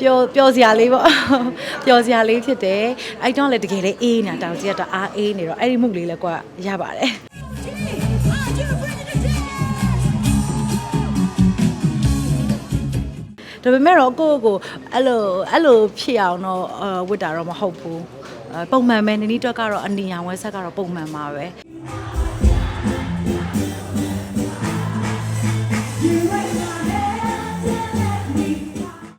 ပျော်ပျော်စရာလေးပေါ့ပျော်စရာလေးဖြစ်တယ်အဲ့တော့လည်းတကယ်လည်းအေးနေတာတောင်ကြီးကတအားအေးနေတော့အဲ့ဒီမှုလေးလည်းကွာရပါတယ်ဒါပေမဲ့တော့ကိုယ့်ကိုယ်အဲ့လိုအဲ့လိုဖြစ်အောင်တော့အဝတ်တာတော့မဟုတ်ဘူးအဲပုံမှန်ပဲနင်းနီးတွက်ကတော့အနီရောင်ဝဲဆက်ကတော့ပုံမှန်ပါပဲ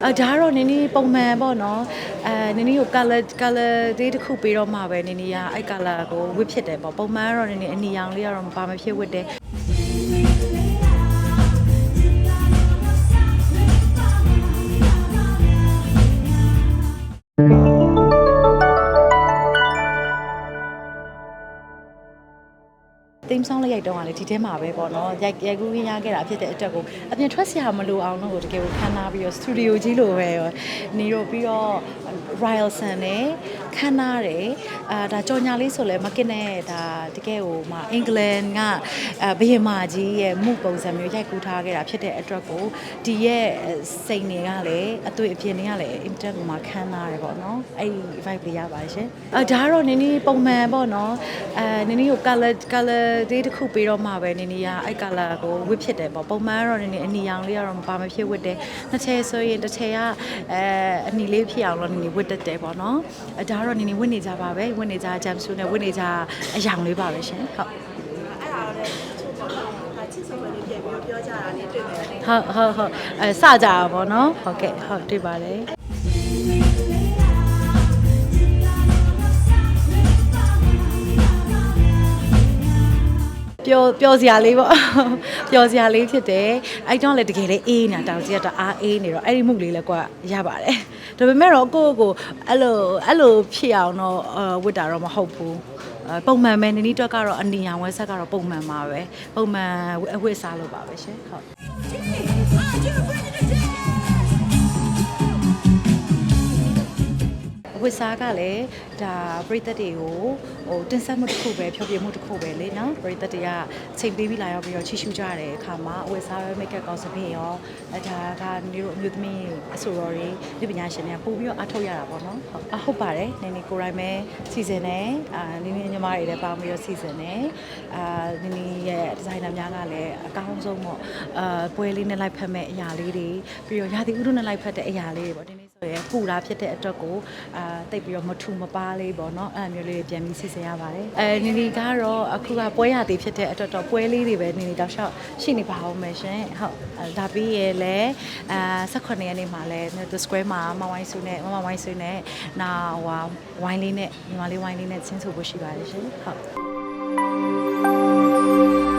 အဒါကတော့နင်းနီးပုံမှန်ပေါ့နော်အဲနင်းနီးကို color color လေးတစ်ခုပေးတော့မှပဲနင်းနီးကအဲ့ color ကိုဝတ်ဖြစ်တယ်ပေါ့ပုံမှန်ကတော့နင်းနီးအနီရောင်လေးကတော့မပါမဖြစ်ဝတ်တယ် တိမ်ဆောင်လေးရိုက်တော့ကလေဒီထဲမှာပဲပေါ့နော်ရိုက်ရိုက်ကူးရင်းရခဲ့တာဖြစ်တဲ့အတွက်ကိုအပြင်ထွက်စရာမလိုအောင်တော့တကယ်ကိုခန်းနာပြီးတော့စတူဒီယိုကြီးလိုပဲနေတော့ပြီးတော့ Royal Sun နဲ့ခန်းနာတယ် အာဒါကြော်ညာလေးဆိုလဲမကစ်နဲ့ဒါတကယ်ကိုမှအင်္ဂလန်ကအဲဘယင်မာကြီးရဲ့မှုပုံစံမျိုးရိုက်ကူးထားခဲ့တာဖြစ်တဲ့အတွက်ကိုဒီရဲ့စိန်တွေကလည်းအသွေးအပြင်တွေကလည်း internet ကိုမှခန်းနာတယ်ပေါ့နော်အဲ့ဒီ vibe လေးရပါတယ်ရှင်အာဒါကတော့နင်းနီးပုံမှန်ပေါ့နော်အဲနင်းနီးကို color color လေးတစ်ခုပေးတော့မှပဲနင်းနီးကအဲ့ color ကိုဝတ်ဖြစ်တယ်ပေါ့ပုံမှန်ကတော့နင်းနီးအနီရောင်လေးကတော့မပါမဖြစ်ဝတ်တယ်နှစ်ထည်ဆိုရင်တစ်ထည်ကအဲအနီလေးဖြစ်အောင်လို့နင်းနီးဝတ်တတ်တယ်ပေါ့နော်အဲဒါကတော့နင်းနီးဝတ်နေကြပါပဲဝတ်နေကြ jump suit နဲ့ဝတ်နေကြအယောင်လေးပါပဲရှင်ဟုတ်အဲ့ဒါလည်းချို့ပေါ့နော်ချစ်ဆုံးပဲလေးပြန်ပြီးပြောကြတာလေးတွေ့တယ်ဟုတ်ဟုတ်ဟုတ်အဲစကြတာပေါ့နော်ဟုတ်ကဲ့ဟုတ်တွေ့ပါတယ်ပျော်ပျော်စရာလေးပေါ့ပျော်စရာလေးဖြစ်တယ်အဲ့တော့လည်းတကယ်လည်းအေးနေတာတောင်ကြီးကတအားအေးနေတော့အဲ့ဒီမှုလေးလည်းကွာရပါတယ် ဒါပေမဲ့တော့ကိုယ့်ကိုယ်အဲ့လိုအဲ့လိုဖြစ်အောင်တော့အဝတ်တာတော့မဟုတ်ဘူးအဲပုံမှန်ပဲနင်းနီးတွက်ကတော့အနီရောင်ဝဲဆက်ကတော့ပုံမှန်ပါပဲပုံမှန်အဝတ်စားလို့ပါပဲရှင်ဟုတ် ဝစ်စားကလည်းဒါပရိသတ်တွေကိုဟိုတင်ဆက်မှုတစ်ခုပဲဖြောပြမှုတစ်ခုပဲလေနော်ပရိသတ်တွေကချိန်ပေးပြီးလာရောက်ပြီးတော့ချီရှူကြတဲ့အခါမှာဝစ်စားပဲ make up ကောင်းစပင်းရောအဲဒါကနေတို့အမျိုးသမီးအဆိုတော်တွေဒီပညာရှင်တွေကပို့ပြီးတော့အထောက်ရတာပေါ့နော်ဟုတ်အဟုတ်ပါတယ်နင်းနေကိုယ်တိုင်ပဲစီစဉ်နေအာနင်းနေညီမတွေလည်းပေါင်းပြီးတော့စီစဉ်နေအာနင်းနေရဲ့ဒီဇိုင်နာများကလည်းအကောင်းဆုံးပေါ့အာပွဲလေးနဲ့လိုက်ဖက်မဲ့အရာလေးတွေပြီးတော့ရာသီဥတုနဲ့လိုက်ဖက်တဲ့အရာလေးတွေပေါ့ဒီနေ့ ဆိုရင်ပူတာဖြစ်တဲ့အတွက်ကိုအာတိတ်ပြီးတော့မထူမပါလေးပေါ့နော်အဲ့လိုမျိုးလေးတွေပြန်ပြီးစီစဉ်ရပါတယ်အဲနီနီကတော့အခုကပွဲရသေးဖြစ်တဲ့အတွက်တော့ပွဲလေးတွေပဲနီနီတောက်လျှောက်ရှိနေပါအောင်မယ်ရှင်ဟုတ်အဲဒါပြီးရလဲအာ18ရက်နေ့မှာလဲ The Square မှာမဝိုင်းစုနဲ့မမဝိုင်းစုနဲ့နာဟိုဝိုင်းလေးနဲ့ညီမလေးဝိုင်းလေးနဲ့ချင်းဆိုဖို့ရှိပါတယ်ရှင်ဟုတ်